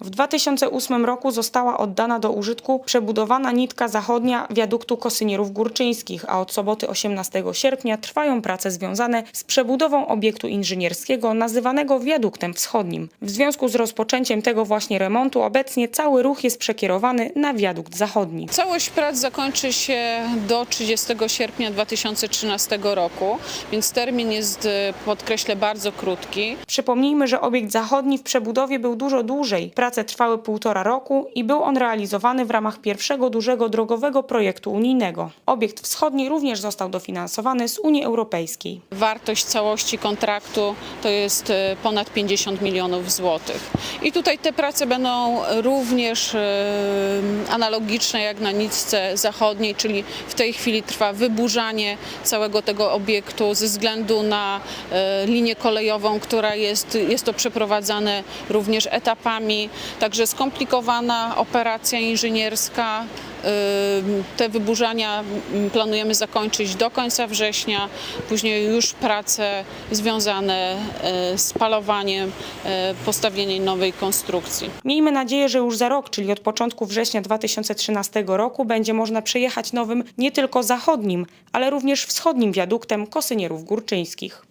W 2008 roku została oddana do użytku przebudowana nitka zachodnia wiaduktu Kosynierów Górczyńskich, a od soboty 18 sierpnia trwają prace związane z przebudową obiektu inżynierskiego nazywanego wiaduktem wschodnim. W związku z rozpoczęciem tego właśnie remontu obecnie cały ruch jest przekierowany na wiadukt zachodni. Całość prac zakończy się do 30 sierpnia 2013 roku, więc termin jest, e, podkreślę, bardzo krótki. Przypomnijmy, że obiekt zachodni w przebudowie był dużo dłużej. Prace trwały półtora roku i był on realizowany w ramach pierwszego dużego drogowego projektu unijnego. Obiekt wschodni również został dofinansowany z Unii Europejskiej. Wartość całości kontraktu to jest e, ponad 50 milionów złotych. I tutaj te prace będą również e, analogiczne jak na nitce zachodniej, czyli w tej chwili trwa wyburzanie całego tego obiektu ze względu na e, linię kolejową, która jest, jest to przeprowadzane również etapami, także skomplikowana operacja inżynierska. Ym, Te wyburzania mm, planujemy zakończyć do końca września, później już prace związane e, z palowaniem, e, postawieniem nowej konstrukcji. Miejmy nadzieję, że już za rok, czyli od początku września 2013 roku, będzie można przejechać nowym nie tylko zachodnim, ale również wschodnim wiaduktem Kosynierów Górczyńskich.